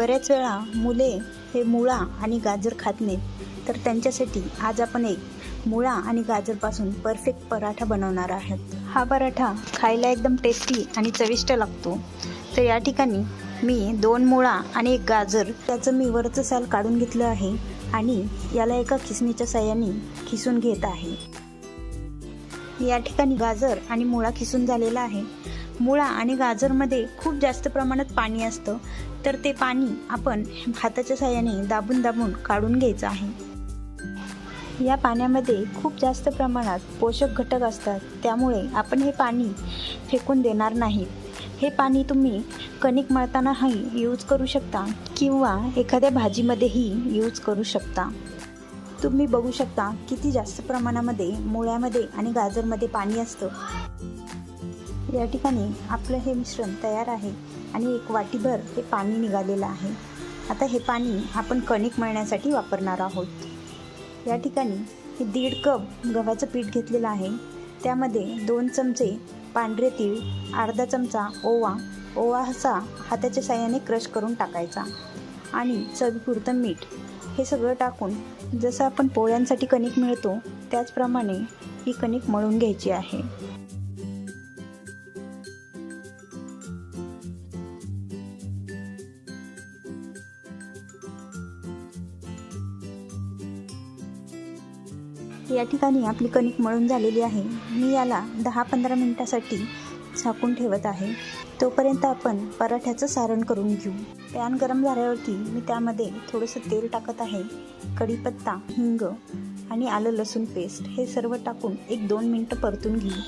बऱ्याच वेळा मुले हे मुळा आणि गाजर खात नाहीत. तर त्यांच्यासाठी आज आपण एक मुळा आणि गाजरपासून परफेक्ट पराठा बनवणार आहोत. हा पराठा खायला एकदम टेस्टी आणि चविष्ट लागतो. तर या ठिकाणी मी दोन मुळा आणि एक गाजर त्याचं मी वरचं साल काढून घेतलं आहे आणि याला एका खिसणीच्या साह्याने खिसून घेत आहे. या ठिकाणी गाजर आणि मुळा खिसून झालेला आहे. मुळा आणि गाजरमध्ये खूप जास्त प्रमाणात पाणी असतं तर ते पाणी आपण हाताच्या साह्याने दाबून दाबून काढून घ्यायचं आहे. या पाण्यामध्ये खूप जास्त प्रमाणात पोषक घटक असतात त्यामुळे आपण हे पाणी फेकून देणार नाहीत हे पाणी तुम्ही कणिक मळतानाही यूज करू शकता किंवा एखाद्या भाजीमध्येही यूज करू शकता. तुम्ही बघू शकता किती जास्त प्रमाणामध्ये मुळ्यामध्ये आणि गाजरमध्ये पाणी असतं. या ठिकाणी आपलं हे मिश्रण तयार आहे आणि एक वाटीभर हे पाणी निघालेलं आहे. आता हे पाणी आपण कणिक मळण्यासाठी वापरणार आहोत. या ठिकाणी हे दीड कप गव्हाचं पीठ घेतलेलं आहे. त्यामध्ये दोन चमचे पांढरे तीळ अर्धा चमचा ओवा ओवा असा हाताच्या साह्याने क्रश करून टाकायचा आणि चवीपुरतं मीठ. हे सगळं टाकून जसं आपण पोळ्यांसाठी कणिक मिळतो त्याचप्रमाणे ही कणिक मळून घ्यायची आहे. या ठिकाणी आपली कणिक मळून झालेली आहे. मी याला दहा पंधरा मिनिटासाठी झाकून ठेवत आहे. तोपर्यंत आपण पराठ्याचं सारण करून घेऊ. पॅन गरम झाल्यावरती मी त्यामध्ये थोडंसं तेल टाकत आहे. कढीपत्ता हिंग आणि आलं लसूण पेस्ट हे सर्व टाकून एक दोन मिनटं परतून घेऊ.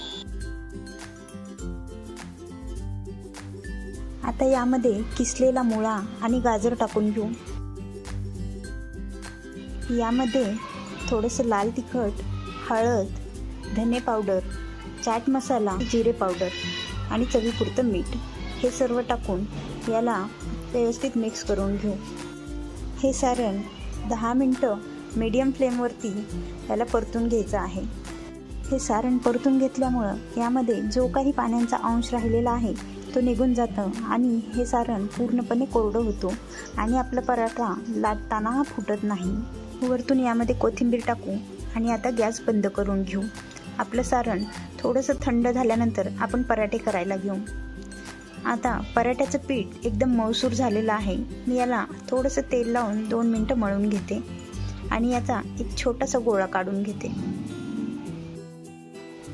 आता यामध्ये किसलेला मुळा आणि गाजर टाकून घेऊ. यामध्ये थोडंसं लाल तिखट हळद धने पावडर चाट मसाला जिरे पावडर आणि चवीपुरतं मीठ हे सर्व टाकून याला व्यवस्थित मिक्स करून घेऊ. हे सारण दहा मिनटं मीडियम फ्लेमवरती याला परतून घ्यायचं आहे. हे सारण परतून घेतल्यामुळं यामध्ये जो काही पाण्याचा अंश राहिलेला आहे तो निघून जातं आणि हे सारण पूर्णपणे कोरडं होतो आणि आपला पराठा लाटताना फुटत नाही. वरतून यामध्ये कोथिंबीर टाकू आणि आता गॅस बंद करून घेऊ. आपलं सारण थोडंसं थंड झाल्यानंतर आपण पराठे करायला घेऊ. आता पराठ्याचं पीठ एकदम मऊसूर झालेलं आहे. मी याला थोडंसं तेल लावून दोन मिनटं मळून घेते आणि याचा एक छोटासा गोळा काढून घेते.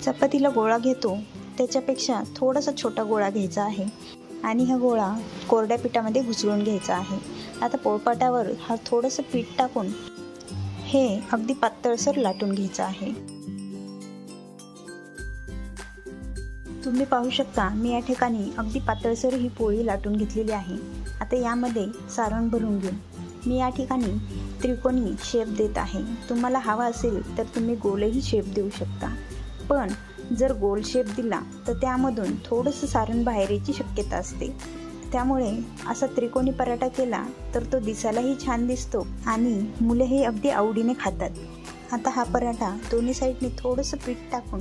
चपातीला गोळा घेतो. त्याच्यापेक्षा थोडासा छोटा गोळा घ्यायचा आहे आणि हा गोळा कोरड्या पिठामध्ये घुसळून घ्यायचा आहे. आता पोळपाटावर हा थोडंसं पीठ टाकून हे अगदी पातळसर लाटून घ्यायचं आहे. तुम्ही पाहू शकता मी या ठिकाणी अगदी पातळसर ही पोळी लाटून घेतलेली आहे. आता यामध्ये सारण भरून घेऊ. मी या ठिकाणी त्रिकोणी शेप देत आहे. तुम्हाला हवा असेल तर तुम्ही गोलही शेप देऊ शकता. पण जर गोल शेप दिला तर त्यामधून थोडंसं सारण बाहेर यायची शक्यता असते. त्यामुळे असा त्रिकोणी पराठा केला तर तो दिसायलाही छान दिसतो आणि मुलंही हे अगदी आवडीने खातात. आता हा पराठा दोन्ही साईडने थोडंसं पीठ टाकून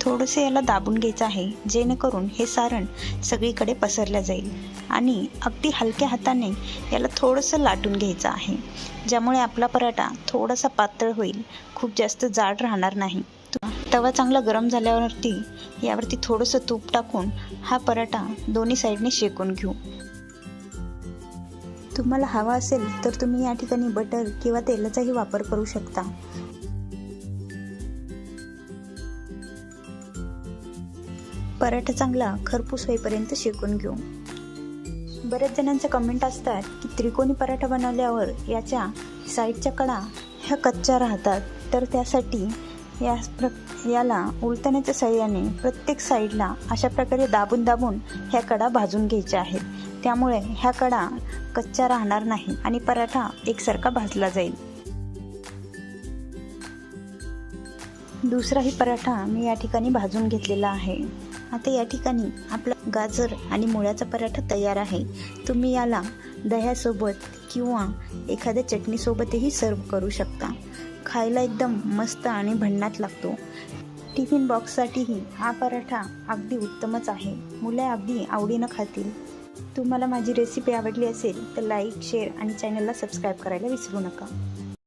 थोडंसं याला दाबून घ्यायचं आहे जेणेकरून हे सारण सगळीकडे पसरलं जाईल आणि अगदी हलक्या हाताने याला थोडंसं लाटून घ्यायचं आहे ज्यामुळे आपला पराठा थोडासा पातळ होईल खूप जास्त जाड राहणार नाही. तवा चांगला गरम झाल्यावरती यावरती थोडंसं तूप टाकून हा पराठा दोन्ही साईडने शेकून घेऊ. तुम्हाला हवा असेल तर तुम्ही या ठिकाणी बटर किंवा तेलाचाही वापर करू शकता. पराठा चांगला खरपूस होईपर्यंत शेकून घेऊ. बऱ्याच जणांचे कमेंट असतात की त्रिकोणी पराठा बनवल्यावर याच्या साईडच्या कडा ह्या कच्च्या राहतात तर त्यासाठी या प्र याला उलटण्याच्या सहाय्याने प्रत्येक साईडला अशा प्रकारे दाबून दाबून ह्या कडा भाजून घ्यायच्या आहेत. त्यामुळे ह्या कडा कच्च्या राहणार नाही आणि पराठा एकसारखा भाजला जाईल. दुसराही पराठा मी या ठिकाणी भाजून घेतलेला आहे. आता या ठिकाणी आपला गाजर आणि मुळ्याचा पराठा तयार आहे. तुम्ही याला दह्यासोबत किंवा एखाद्या चटणीसोबतही सर्व करू शकता. खायला एकदम मस्त आणि भन्नाट लागतो. टिफिन बॉक्ससाठीही हा पराठा अगदी उत्तमच आहे. मुले अगदी आवडीनं खातील. तुम्हाला माझी रेसिपी आवडली असेल तर लाईक शेअर आणि चॅनलला सबस्क्राईब करायला विसरू नका.